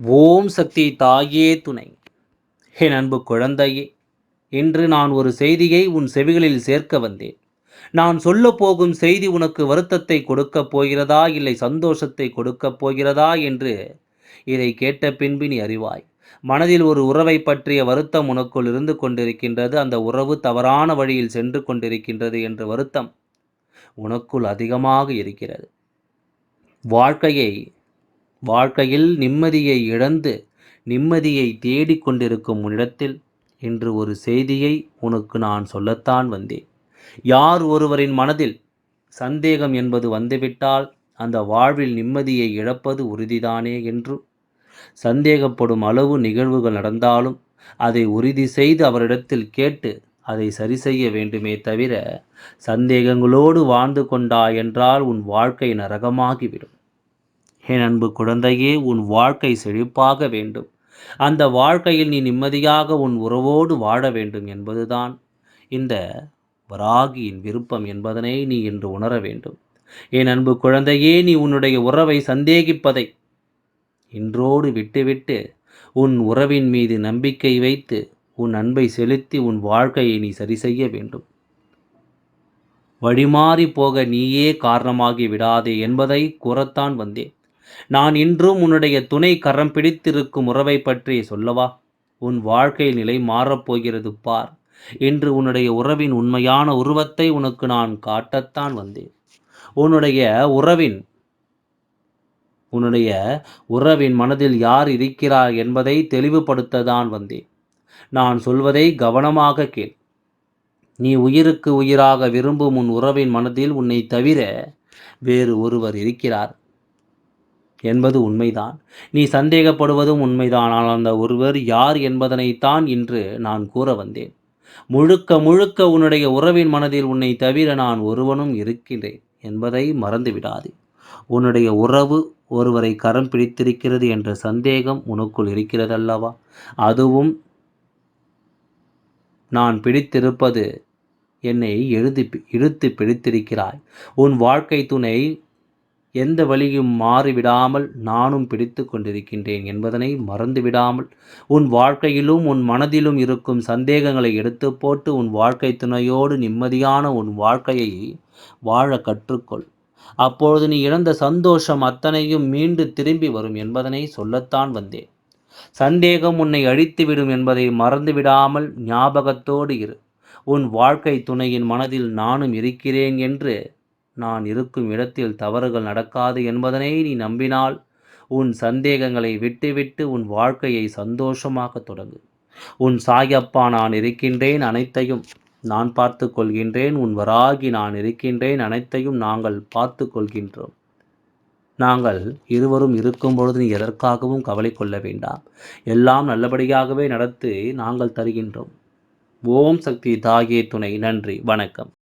ஓம் சக்தி தாயே துணை. என் அன்பு குழந்தையே இன்று நான் ஒரு செய்தியை உன் செவிகளில் சேர்க்க வந்தேன். நான் சொல்ல போகும் செய்தி உனக்கு வருத்தத்தை கொடுக்கப் போகிறதா இல்லை சந்தோஷத்தை கொடுக்கப் போகிறதா என்று இதை கேட்ட பின்பு நீ அறிவாய். மனதில் ஒரு உறவை பற்றிய வருத்தம் உனக்குள் இருந்து கொண்டிருக்கின்றது அந்த உறவு தவறான வழியில் சென்று கொண்டிருக்கின்றது என்ற வருத்தம் உனக்குள் அதிகமாக இருக்கிறது. வாழ்க்கையை வாழ்க்கையில் நிம்மதியை இழந்து நிம்மதியை தேடிக்கொண்டிருக்கும் உன்னிடத்தில் இன்று ஒரு செய்தியை உனக்கு நான் சொல்லத்தான் வந்தேன். யார் ஒருவரின் மனதில் சந்தேகம் என்பது வந்துவிட்டால் அந்த வாழ்வில் நிம்மதியை இழப்பது உறுதிதானே என்று. சந்தேகப்படும் அளவு நிகழ்வுகள் நடந்தாலும் அதை உறுதி செய்து அவரிடத்தில் கேட்டு அதை சரி செய்ய வேண்டுமே தவிர சந்தேகங்களோடு வாழ்ந்து கொண்டா என்றால் உன் வாழ்க்கை நரகமாகிவிடும். என் அன்பு குழந்தையே உன் வாழ்க்கை செழிப்பாக வேண்டும். அந்த வாழ்க்கையில் நீ நிம்மதியாக உன் உறவோடு வாழ வேண்டும் என்பதுதான் இந்த வராகியின் விருப்பம் என்பதனை நீ இன்று உணர வேண்டும். என் அன்பு குழந்தையே நீ உன்னுடைய உறவை சந்தேகிப்பதை இன்றோடு விட்டுவிட்டு உன் உறவின் மீது நம்பிக்கை வைத்து உன் அன்பை செலுத்தி உன் வாழ்க்கையை நீ சரி செய்ய வேண்டும். வழிமாறி போக நீயே காரணமாகி விடாதே என்பதை கூறத்தான் வந்தேன். நான் இன்றும் உன்னுடைய துணை கரம் பிடித்திருக்கும் உறவை பற்றி சொல்லவா? உன் வாழ்க்கை நிலை மாறப்போகிறது பார். இன்று உன்னுடைய உறவின் உண்மையான உருவத்தை உனக்கு நான் காட்டத்தான் வந்தேன். உன்னுடைய உறவின் உன்னுடைய உறவின் மனதில் யார் இருக்கிறார் என்பதை தெளிவுபடுத்ததான் வந்தேன். நான் சொல்வதை கவனமாக கேள். நீ உயிருக்கு உயிராக விரும்பும் உன் உறவின் மனதில் உன்னை தவிர வேறு ஒருவர் இருக்கிறார். என்பது உண்மைதான். நீ சந்தேகப்படுவதும் உண்மைதான். ஆனால் அந்த ஒருவர் யார் என்பதனைத்தான் இன்று நான் கூற வந்தேன். முழுக்க முழுக்க உன்னுடைய உறவின் மனதில் உன்னை தவிர நான் ஒருவனும் இருக்கின்றேன் என்பதை மறந்துவிடாது. உன்னுடைய உறவு ஒருவரை கரம் பிடித்திருக்கிறது என்ற சந்தேகம் உனக்குள் இருக்கிறதல்லவா? அதுவும் நான் பிடித்திருப்பது என்னை எழுதி இழுத்து பிடித்திருக்கிறாய். உன் வாழ்க்கை துணை எந்த வழியும் மாறிவிடாமல் நானும் பிடித்து கொண்டிருக்கின்றேன் என்பதனை மறந்துவிடாமல் உன் வாழ்க்கையிலும் உன் மனதிலும் இருக்கும் சந்தேகங்களை எடுத்து போட்டு உன் வாழ்க்கை துணையோடு நிம்மதியான உன் வாழ்க்கையை வாழ கற்றுக்கொள். அப்பொழுது நீ இழந்த சந்தோஷம் அத்தனையும் மீண்டு திரும்பி வரும் என்பதனை சொல்லத்தான் வந்தேன். சந்தேகம் உன்னை அழித்துவிடும் என்பதை மறந்துவிடாமல் ஞாபகத்தோடு இரு. உன் வாழ்க்கை துணையின் மனதில் நானும் இருக்கிறேன் என்று நான் இருக்கும் இடத்தில் தவறுகள் நடக்காது என்பதனை நீ நம்பினால் உன் சந்தேகங்களை விட்டுவிட்டு உன் வாழ்க்கையை சந்தோஷமாக தொடங்கு. உன் சாயப்பா நான் இருக்கின்றேன் அனைத்தையும் நான் பார்த்து கொள்கின்றேன் உன் வராகி நான் இருக்கின்றேன் அனைத்தையும் நாங்கள் பார்த்து கொள்கின்றோம். நாங்கள் இருவரும் இருக்கும் பொழுது நீ எதற்காகவும் கவலை கொள்ள வேண்டாம். எல்லாம் நல்லபடியாகவே நடத்தி நாங்கள் தருகின்றோம். ஓம் சக்தி தாயே துணை. நன்றி. வணக்கம்.